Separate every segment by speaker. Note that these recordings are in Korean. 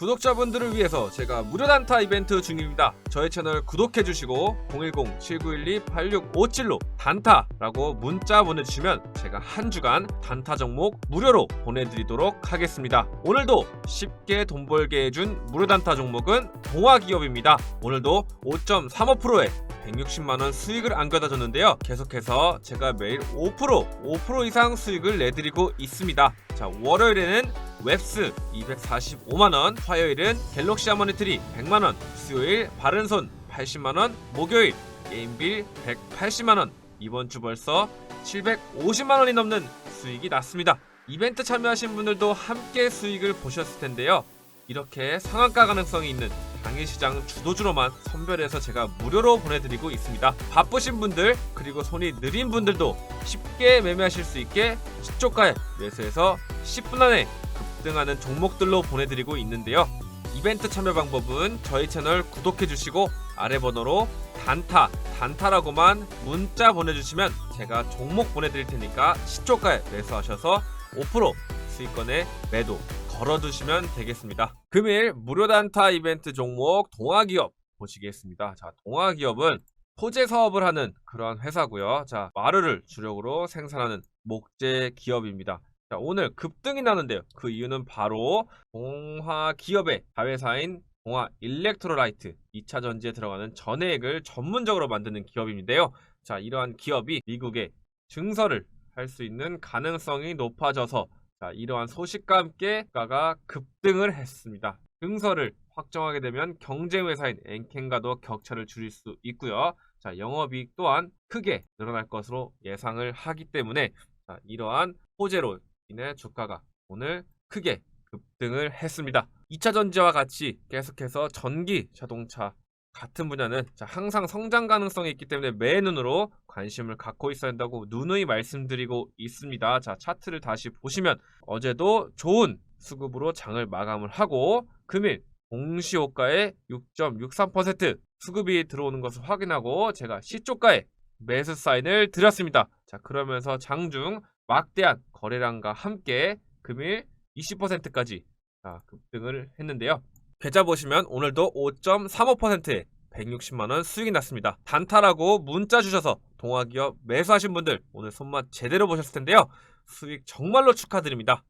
Speaker 1: 구독자분들을 위해서 제가 무료 단타 이벤트 중입니다. 저희 채널 구독해주시고 010-7912-8657로 단타라고 문자 보내주시면 제가 한 주간 단타 종목 무료로 보내드리도록 하겠습니다. 오늘도 쉽게 돈 벌게 해준 무료 단타 종목은 동화기업입니다. 오늘도 5.35%에 160만원 수익을 안겨다 줬는데요. 계속해서 제가 매일 5% 5% 이상 수익을 내드리고 있습니다. 자, 월요일에는 웹스 245만원, 화요일은 갤럭시 하모니트리 100만원, 수요일 바른손 80만원, 목요일 게임빌 180만원, 이번 주 벌써 750만원이 넘는 수익이 났습니다. 이벤트 참여하신 분들도 함께 수익을 보셨을 텐데요. 이렇게 상한가 가능성이 있는 당일시장 주도주로만 선별해서 제가 무료로 보내드리고 있습니다. 바쁘신 분들 그리고 손이 느린 분들도 쉽게 매매하실 수 있게 시초가에 매수해서 10분 안에 급등하는 종목들로 보내드리고 있는데요. 이벤트 참여 방법은 저희 채널 구독해주시고 아래 번호로 단타 단타라고만 문자 보내주시면 제가 종목 보내드릴 테니까 시초가에 매수하셔서 5% 수익권에 매도 걸어두시면 되겠습니다. 금일 무료 단타 이벤트 종목 동아기업 보시겠습니다. 자, 동아기업은 소재 사업을 하는 그러한 회사고요. 자, 마르를 주력으로 생산하는 목재 기업입니다. 자, 오늘 급등이 나는데요. 그 이유는 바로 동화 기업의 자회사인 동화 일렉트로라이트 2차 전지에 들어가는 전해액을 전문적으로 만드는 기업인데요. 자, 이러한 기업이 미국에 증설을 할 수 있는 가능성이 높아져서 자, 이러한 소식과 함께 가가 급등을 했습니다. 증설을 확정하게 되면 경쟁 회사인 엔켄과도 격차를 줄일 수 있고요. 자, 영업이익 또한 크게 늘어날 것으로 예상을 하기 때문에 자, 이러한 호재로 인해 주가가 오늘 크게 급등을 했습니다. 2차 전지와 같이 계속해서 전기 자동차 같은 분야는 자, 항상 성장 가능성이 있기 때문에 매 눈으로 관심을 갖고 있어야 한다고 누누이 말씀드리고 있습니다. 자, 차트를 다시 보시면 어제도 좋은 수급으로 장을 마감을 하고 금일 공시호가에 6.63% 수급이 들어오는 것을 확인하고 제가 시초가에 매수 사인을 드렸습니다. 자, 그러면서 장중 막대한 거래량과 함께 금일 20%까지 자, 급등을 했는데요. 계좌 보시면 오늘도 5.35%에 160만원 수익이 났습니다. 단타라고 문자 주셔서 동화기업 매수하신 분들 오늘 손맛 제대로 보셨을 텐데요. 수익 정말로 축하드립니다.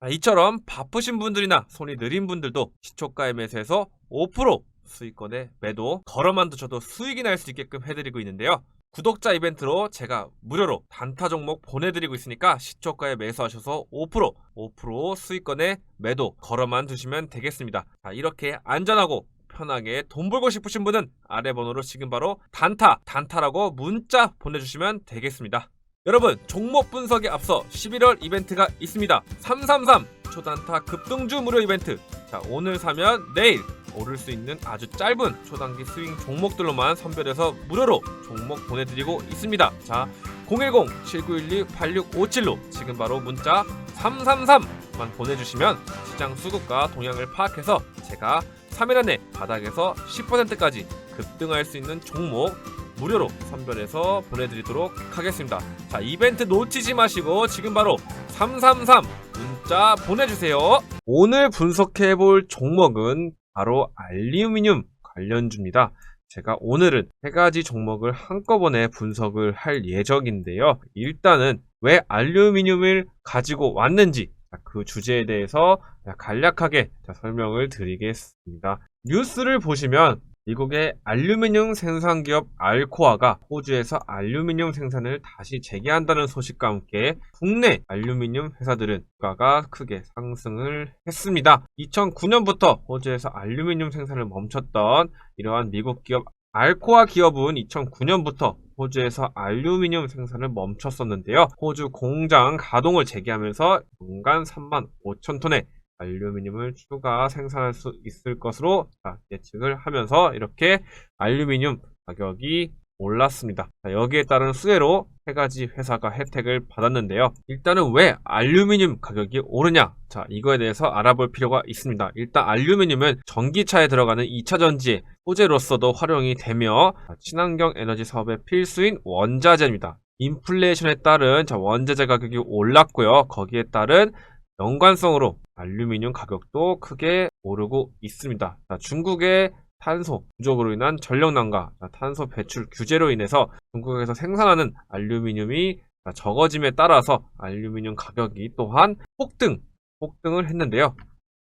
Speaker 1: 자, 이처럼 바쁘신 분들이나 손이 느린 분들도 시초가에 매수해서 5% 수익권에 매도 걸어만 두셔도 수익이 날 수 있게끔 해드리고 있는데요. 구독자 이벤트로 제가 무료로 단타 종목 보내드리고 있으니까 시초가에 매수하셔서 5% 5% 수익권에 매도 걸어만 두시면 되겠습니다. 자, 이렇게 안전하고 편하게 돈 벌고 싶으신 분은 아래 번호로 지금 바로 단타 단타라고 문자 보내주시면 되겠습니다. 여러분 종목 분석에 앞서 11월 이벤트가 있습니다. 333 초단타 급등주 무료 이벤트. 자 오늘 사면 내일 오를 수 있는 아주 짧은 초단기 스윙 종목들로만 선별해서 무료로 종목 보내드리고 있습니다. 자 010-7912-8657로 지금 바로 문자 333만 보내주시면 시장 수급과 동향을 파악해서 제가 3일 안에 바닥에서 10%까지 급등할 수 있는 종목 무료로 선별해서 보내드리도록 하겠습니다. 자, 이벤트 놓치지 마시고 지금 바로 333 문자 보내주세요. 오늘 분석해볼 종목은 바로 알루미늄 관련주입니다. 제가 오늘은 세 가지 종목을 한꺼번에 분석을 할 예정인데요. 일단은 왜 알루미늄을 가지고 왔는지 자, 그 주제에 대해서 간략하게 자, 설명을 드리겠습니다. 뉴스를 보시면 미국의 알루미늄 생산 기업 알코아가 호주에서 알루미늄 생산을 다시 재개한다는 소식과 함께 국내 알루미늄 회사들은 주가가 크게 상승을 했습니다. 2009년부터 호주에서 알루미늄 생산을 멈췄던 이러한 미국 기업 알코아 기업은 2009년부터 호주에서 알루미늄 생산을 멈췄었는데요. 호주 공장 가동을 재개하면서 연간 3만 5천 톤의 알루미늄을 추가 생산할 수 있을 것으로 자, 예측을 하면서 이렇게 알루미늄 가격이 올랐습니다. 자, 여기에 따른 수혜로 세 가지 회사가 혜택을 받았는데요. 일단은 왜 알루미늄 가격이 오르냐? 자, 이거에 대해서 알아볼 필요가 있습니다. 일단 알루미늄은 전기차에 들어가는 2차 전지의 소재로서도 활용이 되며 친환경 에너지 사업의 필수인 원자재입니다. 인플레이션에 따른 자, 원자재 가격이 올랐고요. 거기에 따른 연관성으로 알루미늄 가격도 크게 오르고 있습니다. 자, 중국의 탄소 부족으로 인한 전력난과 자, 탄소 배출 규제로 인해서 중국에서 생산하는 알루미늄이 자, 적어짐에 따라서 알루미늄 가격이 또한 폭등, 폭등을 했는데요.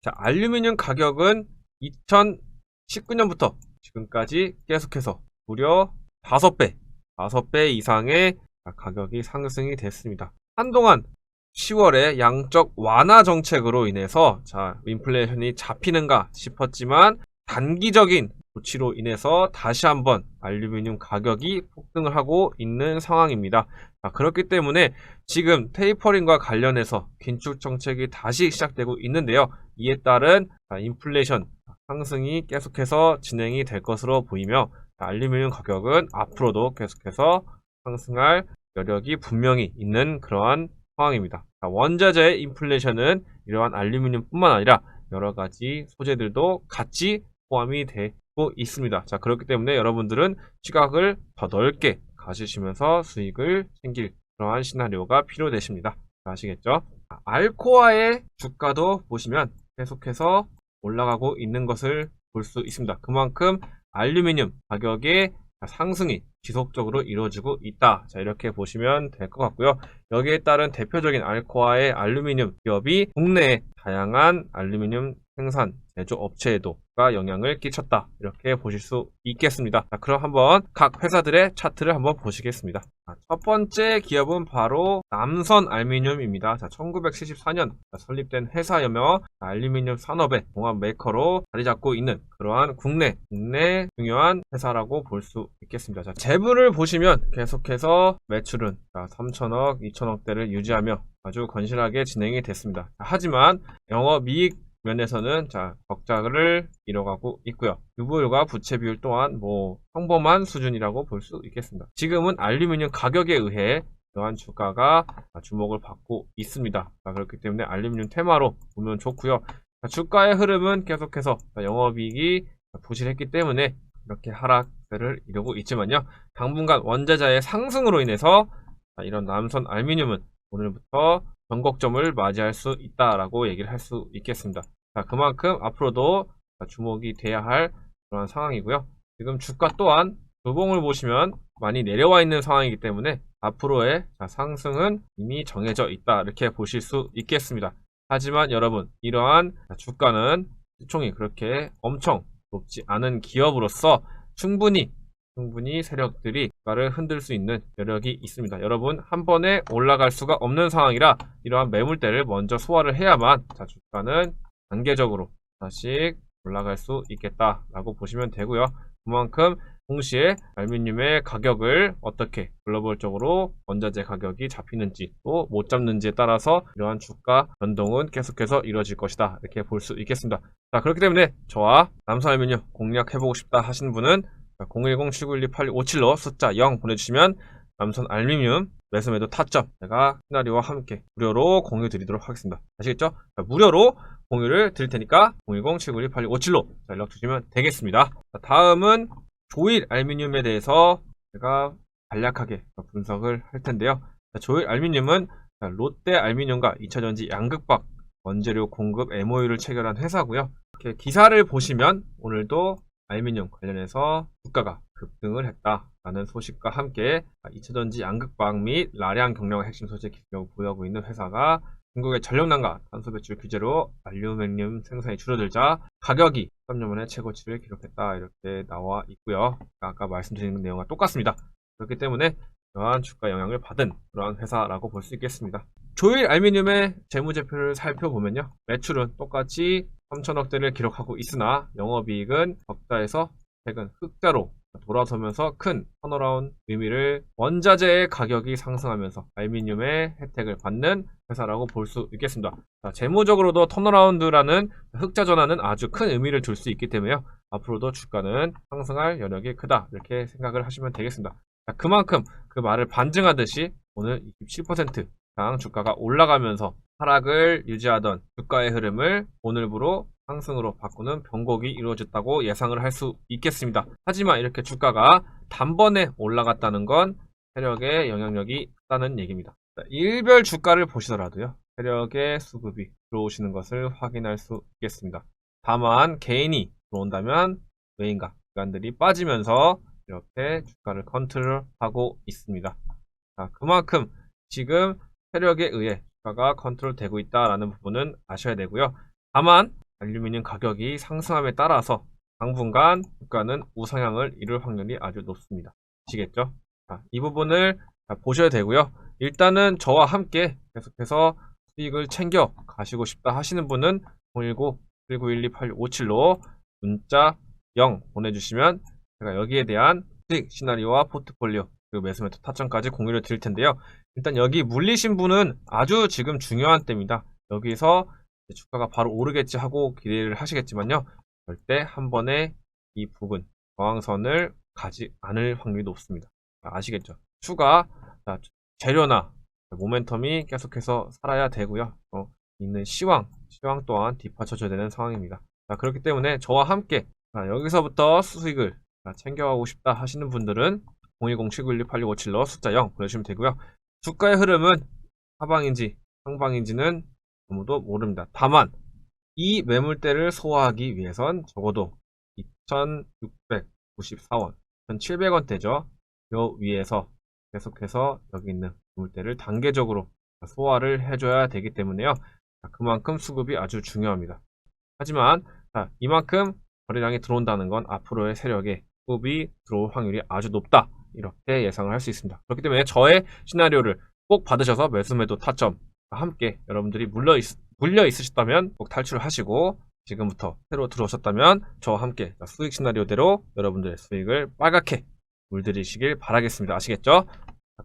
Speaker 1: 자, 알루미늄 가격은 2019년부터 지금까지 계속해서 무려 5배, 5배 이상의 가격이 상승이 됐습니다. 한동안 10월에 양적 완화 정책으로 인해서 자, 인플레이션이 잡히는가 싶었지만 단기적인 조치로 인해서 다시 한번 알루미늄 가격이 폭등을 하고 있는 상황입니다. 자, 그렇기 때문에 지금 테이퍼링과 관련해서 긴축 정책이 다시 시작되고 있는데요. 이에 따른 자, 인플레이션 상승이 계속해서 진행이 될 것으로 보이며 자, 알루미늄 가격은 앞으로도 계속해서 상승할 여력이 분명히 있는 그러한 상황입니다. 자, 원자재의 인플레이션은 이러한 알루미늄뿐만 아니라 여러 가지 소재들도 같이 포함이 되고 있습니다. 자, 그렇기 때문에 여러분들은 시각을 더 넓게 가지시면서 수익을 챙길 그러한 시나리오가 필요되십니다. 자, 아시겠죠? 자, 알코아의 주가도 보시면 계속해서 올라가고 있는 것을 볼 수 있습니다. 그만큼 알루미늄 가격의 상승이 지속적으로 이루어지고 있다. 자, 이렇게 보시면 될 것 같고요. 여기에 따른 대표적인 알코아의 알루미늄 기업이 국내의 다양한 알루미늄 생산 제조 업체에도 영향을 끼쳤다. 이렇게 보실 수 있겠습니다. 자, 그럼 한번 각 회사들의 차트를 한번 보시겠습니다. 자, 첫 번째 기업은 바로 남선 알루미늄입니다. 자, 1974년 설립된 회사여며 알루미늄 산업의 종합 메이커로 자리 잡고 있는 그러한 국내 국내 중요한 회사라고 볼 수 있겠습니다. 자, 재물을 보시면 계속해서 매출은 3천억, 2천억대를 유지하며 아주 건실하게 진행이 됐습니다. 자, 하지만 영업이익 면에서는 자 적자를 이뤄가고 있고요. 유보율과 부채 비율 또한 뭐 평범한 수준이라고 볼 수 있겠습니다. 지금은 알루미늄 가격에 의해 이러한 주가가 주목을 받고 있습니다. 자, 그렇기 때문에 알루미늄 테마로 보면 좋고요. 자, 주가의 흐름은 계속해서 영업이익이 부실했기 때문에 이렇게 하락세를 이루고 있지만요. 당분간 원자재의 상승으로 인해서 이런 남선 알루미늄은 오늘부터 전곡점을 맞이할 수 있다라고 얘기를 할 수 있겠습니다. 자, 그만큼 앞으로도 주목이 돼야 할 그런 상황이고요. 지금 주가 또한 조봉을 보시면 많이 내려와 있는 상황이기 때문에 앞으로의 상승은 이미 정해져 있다 이렇게 보실 수 있겠습니다. 하지만 여러분 이러한 주가는 시총이 그렇게 엄청 높지 않은 기업으로서 충분히 충분히 세력들이 주가를 흔들 수 있는 여력이 있습니다. 여러분 한 번에 올라갈 수가 없는 상황이라 이러한 매물대를 먼저 소화를 해야만 자 주가는 단계적으로 하나씩 올라갈 수 있겠다라고 보시면 되고요. 그만큼 동시에 알루미늄의 가격을 어떻게 글로벌적으로 원자재 가격이 잡히는지 또 못 잡는지에 따라서 이러한 주가 변동은 계속해서 이루어질 것이다 이렇게 볼 수 있겠습니다. 자 그렇기 때문에 저와 남산알루미늄 공략해보고 싶다 하시는 분은 010-7912-8257로 숫자 0 보내주시면 남선 알루미늄 매수매도 타점 제가 시나리오와 함께 무료로 공유 드리도록 하겠습니다. 아시겠죠? 자, 무료로 공유를 드릴 테니까 010-7912-8257로 연락 주시면 되겠습니다. 자, 다음은 조일 알루미늄에 대해서 제가 간략하게 분석을 할 텐데요. 자, 조일 알루미늄은 롯데 알루미늄과 2차전지 양극박 원재료 공급 MOU를 체결한 회사고요. 이렇게 기사를 보시면 오늘도 알루미늄 관련해서 주가가 급등을 했다라는 소식과 함께 2차전지 양극박 및 라량 경량 핵심 소재 기술력을 보유하고 있는 회사가 중국의 전력난과 탄소 배출 규제로 알루미늄 생산이 줄어들자 가격이 3년 만에 최고치를 기록했다 이렇게 나와 있고요. 아까 말씀드린 내용과 똑같습니다. 그렇기 때문에 이러한 주가 영향을 받은 그러한 회사라고 볼 수 있겠습니다. 조일 알루미늄의 재무제표를 살펴보면요. 매출은 똑같이 3천억대를 기록하고 있으나 영업이익은 적자에서 최근 흑자로 돌아서면서 큰 턴어라운 의미를 원자재의 가격이 상승하면서 알루미늄의 혜택을 받는 회사라고 볼 수 있겠습니다. 자, 재무적으로도 턴어라운드라는 흑자 전환은 아주 큰 의미를 줄수 있기 때문에 앞으로도 주가는 상승할 여력이 크다 이렇게 생각을 하시면 되겠습니다. 자, 그만큼 그 말을 반증하듯이 오늘 27%상 주가가 올라가면서 하락을 유지하던 주가의 흐름을 오늘부로 상승으로 바꾸는 변곡이 이루어졌다고 예상을 할 수 있겠습니다. 하지만 이렇게 주가가 단번에 올라갔다는 건 세력에 영향력이 있다는 얘기입니다. 자, 일별 주가를 보시더라도요. 세력의 수급이 들어오시는 것을 확인할 수 있겠습니다. 다만 개인이 들어온다면 외인과 기관들이 빠지면서 이렇게 주가를 컨트롤하고 있습니다. 자, 그만큼 지금 세력에 의해 주 가가 컨트롤 되고 있다라는 부분은 아셔야 되고요. 다만 알루미늄 가격이 상승함에 따라서 당분간 주가는 우상향을 이룰 확률이 아주 높습니다. 아시겠죠? 자, 이 부분을 자, 보셔야 되고요. 일단은 저와 함께 계속해서 수익을 챙겨 가시고 싶다 하시는 분은 010-1912-8657로 문자 0 보내주시면 제가 여기에 대한 수익 시나리오와 포트폴리오 그리고 매수매도 타점까지 공유를 드릴 텐데요. 일단 여기 물리신 분은 아주 지금 중요한 때입니다. 여기서 주가가 바로 오르겠지 하고 기대를 하시겠지만요. 절대 한 번에 이 부분 저항선을 가지 않을 확률이 높습니다. 아시겠죠? 추가 자, 재료나 모멘텀이 계속해서 살아야 되고요. 어, 있는 시황, 시황 또한 뒷받쳐줘야 되는 상황입니다. 자, 그렇기 때문에 저와 함께 자, 여기서부터 수익을 자, 챙겨가고 싶다 하시는 분들은 010-7912-8657로 숫자 0 보내주시면 되고요. 주가의 흐름은 하방인지 상방인지는 아무도 모릅니다. 다만 이 매물대를 소화하기 위해선 적어도 2,694원, 1,700원대죠. 요 위에서 계속해서 여기 있는 매물대를 단계적으로 소화를 해줘야 되기 때문에요. 자, 그만큼 수급이 아주 중요합니다. 하지만 자, 이만큼 거래량이 들어온다는 건 앞으로의 세력에 수급이 들어올 확률이 아주 높다. 이렇게 예상을 할 수 있습니다. 그렇기 때문에 저의 시나리오를 꼭 받으셔서 매수 매도 타점과 함께 여러분들이 물려, 있, 물려 있으셨다면 꼭 탈출을 하시고 지금부터 새로 들어오셨다면 저와 함께 수익 시나리오대로 여러분들의 수익을 빨갛게 물들이시길 바라겠습니다. 아시겠죠?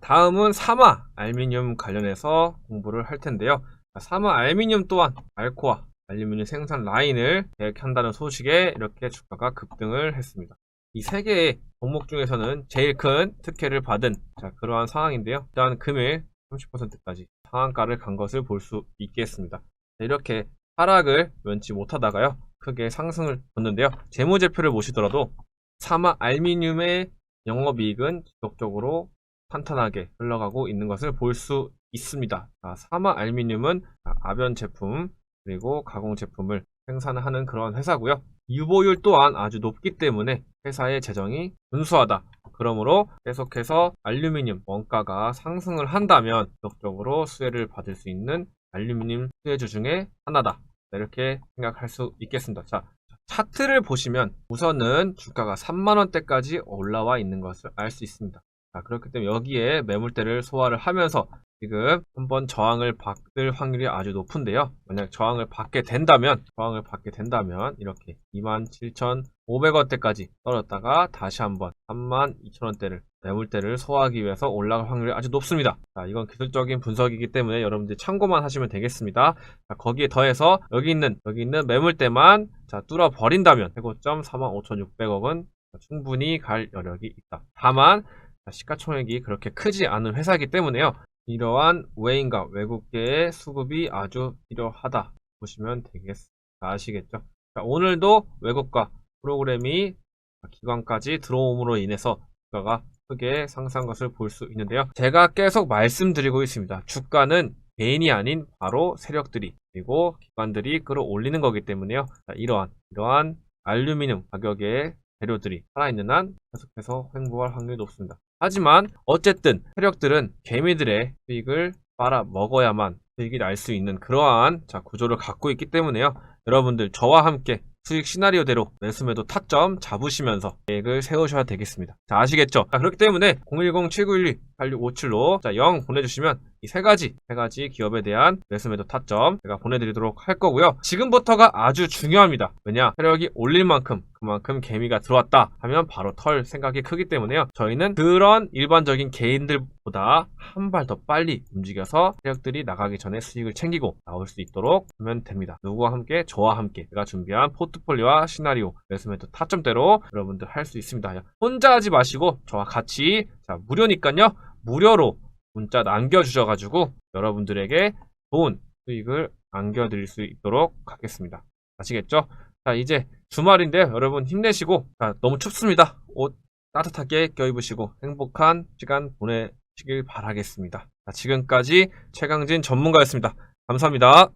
Speaker 1: 다음은 사마 알미늄 관련해서 공부를 할 텐데요. 사마 알미늄 또한 알코아 알루미늄 생산 라인을 계획한다는 소식에 이렇게 주가가 급등을 했습니다. 이 세 개의 종목 중에서는 제일 큰 특혜를 받은 자, 그러한 상황인데요. 일단 금일 30%까지 상한가를 간 것을 볼 수 있겠습니다. 자, 이렇게 하락을 면치 못하다가요. 크게 상승을 줬는데요. 재무제표를 보시더라도 사마 알미늄의 영업이익은 지속적으로 탄탄하게 흘러가고 있는 것을 볼 수 있습니다. 자, 사마 알미늄은 아변 제품 그리고 가공 제품을 생산하는 그런 회사고요. 유보율 또한 아주 높기 때문에 회사의 재정이 준수하다. 그러므로 계속해서 알루미늄 원가가 상승을 한다면 지속적으로 수혜를 받을 수 있는 알루미늄 수혜주 중에 하나다. 이렇게 생각할 수 있겠습니다. 자, 차트를 보시면 우선은 주가가 3만원대까지 올라와 있는 것을 알 수 있습니다. 자, 그렇기 때문에 여기에 매물대를 소화를 하면서 지금 한번 저항을 받을 확률이 아주 높은데요. 만약 저항을 받게 된다면, 저항을 받게 된다면 이렇게 27,500원대까지 떨어졌다가 다시 한번 32,000원대를 매물대를 소화하기 위해서 올라갈 확률이 아주 높습니다. 자, 이건 기술적인 분석이기 때문에 여러분들이 참고만 하시면 되겠습니다. 자, 거기에 더해서 여기 있는 여기 있는 매물대만 자, 뚫어 버린다면 최고점 45,600억은 충분히 갈 여력이 있다. 다만 시가총액이 그렇게 크지 않은 회사이기 때문에요. 이러한 외인과 외국계의 수급이 아주 필요하다 보시면 되겠습니다. 아시겠죠? 자, 오늘도 외국과 프로그램이 기관까지 들어옴으로 인해서 주가가 크게 상승한 것을 볼 수 있는데요. 제가 계속 말씀드리고 있습니다. 주가는 개인이 아닌 바로 세력들이 그리고 기관들이 끌어올리는 거기 때문에요. 자, 이러한 이러한 알루미늄 가격의 재료들이 살아있는 한 계속해서 횡보할 확률이 높습니다. 하지만 어쨌든 세력들은 개미들의 수익을 빨아 먹어야만 수익이 날 수 있는 그러한 자, 구조를 갖고 있기 때문에요. 여러분들 저와 함께 수익 시나리오대로 매수매도 타점 잡으시면서 계획을 세우셔야 되겠습니다. 자, 아시겠죠? 자, 그렇기 때문에 010-7912-8657로 자, 0 보내주시면 이 세 가지, 세 가지 기업에 대한 매수매도 타점 제가 보내드리도록 할 거고요. 지금부터가 아주 중요합니다. 왜냐? 세력이 올릴 만큼 그만큼 개미가 들어왔다 하면 바로 털 생각이 크기 때문에요. 저희는 그런 일반적인 개인들보다 한 발 더 빨리 움직여서 세력들이 나가기 전에 수익을 챙기고 나올 수 있도록 하면 됩니다. 누구와 함께? 저와 함께 제가 준비한 포트폴리오와 시나리오 매수매도 타점대로 여러분들 할 수 있습니다. 혼자 하지 마시고 저와 같이 자 무료니까요. 무료로 문자 남겨주셔가지고 여러분들에게 좋은 수익을 안겨드릴 수 있도록 하겠습니다. 아시겠죠? 자, 이제 주말인데요. 여러분 힘내시고, 자, 너무 춥습니다. 옷 따뜻하게 껴입으시고 행복한 시간 보내시길 바라겠습니다. 자, 지금까지 최강진 전문가였습니다. 감사합니다.